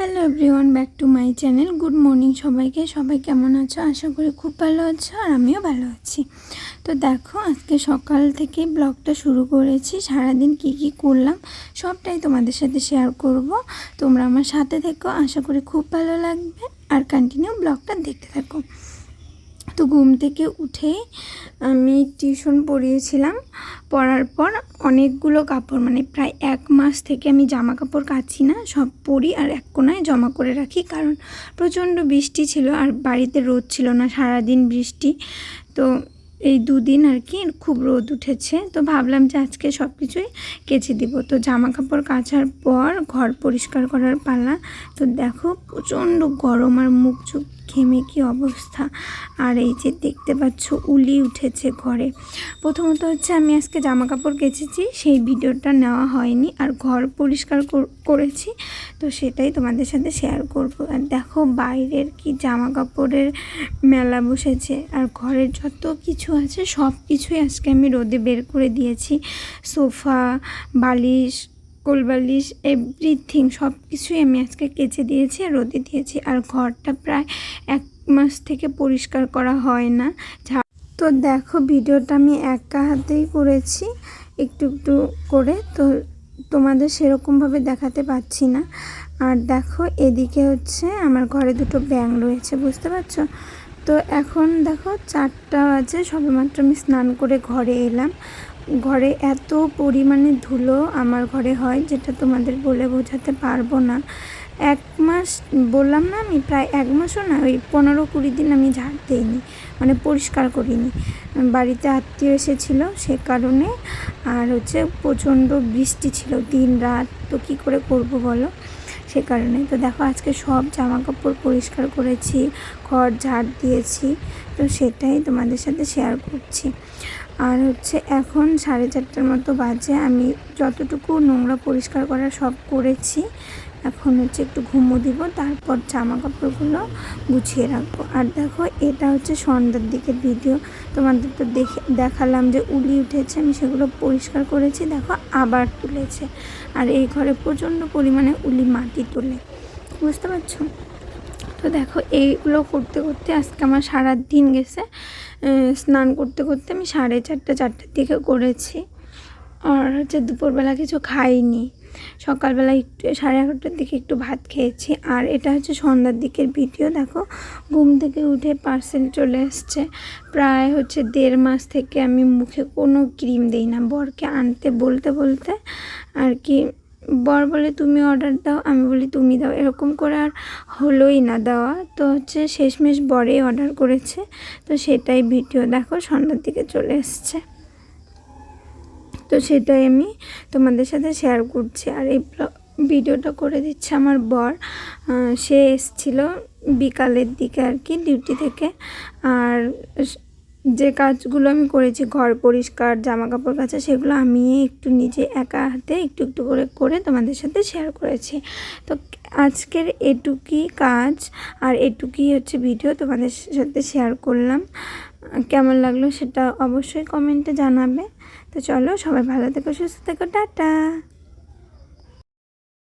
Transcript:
Hello everyone back to my channel good morning সবাইকে। সবাই কেমন আছো? আশা করি খুব ভালো আছো আর আমিও ভালো আছি। তো দেখো, আজকে সকাল থেকে ব্লগটা শুরু করেছি। সারাদিন কি কি করলাম সবটাই তোমাদের সাথে শেয়ার করব। তোমরা আমার সাথে থেকো। আশা করি খুব ভালো লাগবে। আর কন্টিনিউ ব্লগটা দেখতে থাকো। তো ঘুম থেকে উঠেই আমি টিউশন পড়িয়েছিলাম। পড়ার পর অনেকগুলো কাপড় মানে প্রায় এক মাস থেকে আমি জামা কাপড় কাচি না, সব পরি আর এক কোনায় জমা করে রাখি কারণ প্রচণ্ড বৃষ্টি ছিল আর বাড়িতে রোদ ছিল না, সারাদিন বৃষ্টি। তো এই দুদিন আর কি খুব রোদ উঠেছে। তো ভাবলাম যে আজকে সব কিছুই কেচে দিব। তো জামা কাপড় কাচার পর ঘর পরিষ্কার করার পালা তো দেখো প্রচণ্ড গরম আর মুখ চুখ ঘেমে কি অবস্থা? আর এই যে দেখতে পাচ্ছ, উলি উঠেছে ঘরে। প্রথমত হচ্ছে আমি আজকে জামা কাপড় কেচেছি, সেই ভিডিওটা নেওয়া হয়নি। আর ঘর পরিষ্কার কর- করেছি, তো সেটাই তোমাদের সাথে শেয়ার করব। আর দেখো, বাইরের কি জামা কাপড়ের মেলা বসেছে। আর ঘরের যত কিছু আছে সব কিছুই আজকে আমি রোদে বের করে দিয়েছি। সোফা, বালিশ কোলবালিশ এভরিথিং সব কিছুই আমি আজকে কেচে দিয়েছি আর রোদে দিয়েছি। আর ঘরটা প্রায় এক মাস থেকে পরিষ্কার করা হয় না। তো দেখো, ভিডিওটা আমি একা হাতেই করেছি। একটু একটু করে। তো তোমাদের সেরকমভাবে দেখাতে পাচ্ছি না। আর দেখো, এদিকে হচ্ছে আমার ঘরে দুটো ব্যাং রয়েছে, বুঝতে পারছ? তো এখন দেখো চারটা বাজে, সবেমাত্র আমি স্নান করে ঘরে এলাম। ঘরে এত পরিমাণে ধুলো আমার ঘরে হয়, যেটা তোমাদের বলে বোঝাতে পারব না। এক মাস, বললাম না আমি প্রায় এক মাসও না, ওই পনেরো কুড়ি দিন আমি ঝাড় দিইনি মানে পরিষ্কার করিনি। বাড়িতে আত্মীয় এসেছিল সে কারণে, আর হচ্ছে প্রচণ্ড বৃষ্টি ছিল দিন রাত তো কী করে করব বলো? সে কারণে তো দেখো আজকে সব জামা কাপড় পরিষ্কার করেছি ঘর ঝাড় দিয়েছি। তো সেটাই তোমাদের সাথে শেয়ার করছি। আর হচ্ছে এখন সাড়ে চারটার মতো বাজে, আমি যতটুকু নোংরা পরিষ্কার করা সব করেছি, এখন হচ্ছে একটু ঘুমো দিব, তারপর জামা কাপড়গুলো গুছিয়ে রাখব। আর দেখো, এটা হচ্ছে সন্ধ্যার দিকের ভিডিও তোমাদের তো দেখে, দেখালাম যে উলি উঠেছে, আমি সেগুলো পরিষ্কার করেছি, দেখো আবার তুলেছে। আর এই ঘরে প্রচণ্ড পরিমাণে উলি মাটি তোলে। বুঝতে পারছ? তো দেখো এইগুলো করতে করতে আজকে আমার সারা দিন গেছে স্নান করতে করতে আমি সাড়ে চারটে, চারটের দিকে করেছি। আর হচ্ছে দুপুরবেলা কিছু খাইনি। সকালবেলা একটু, সাড়ে এগারোটার দিকে একটু ভাত খেয়েছি। আর এটা হচ্ছে সন্ধ্যার দিকের ভিডিও, দেখো। ঘুম থেকে উঠে পার্সেল চলে এসছে। প্রায় হচ্ছে দেড় মাস থেকে আমি মুখে কোনো ক্রিম দিই না। বরকে আনতে বলতে বলতে আর কি বর বলে, তুমি অর্ডার দাও, আমি বলি, তুমি দাও। এরকম করে আর হলোই না দেওয়া। তো হচ্ছে শেষমেশ বরে অর্ডার করেছে। তো সেটাই ভিডিও দেখো, সন্ধ্যার দিকে চলে এসছে। তো সেটাই আমি তোমাদের সাথে শেয়ার করছি। আর এই ভিডিওটা করে দিচ্ছে আমার বর। সে এসছিল বিকালের দিকে আর কি ডিউটি থেকে। আর যে কাজগুলো আমি করেছি, ঘর পরিষ্কার জামা কাপড় কাচা, সেগুলো আমি একটু নিজে একা হাতে একটু একটু করে করে তোমাদের সাথে শেয়ার করেছি। তো আজকের এটুকুই কাজ আর এটুকুই হচ্ছে ভিডিও তোমাদের সাথে শেয়ার করলাম। কেমন লাগল সেটা অবশ্যই কমেন্টে জানাবে। তো চলো সবাই ভালো থেকো, সুস্থ থেকো, টাটা!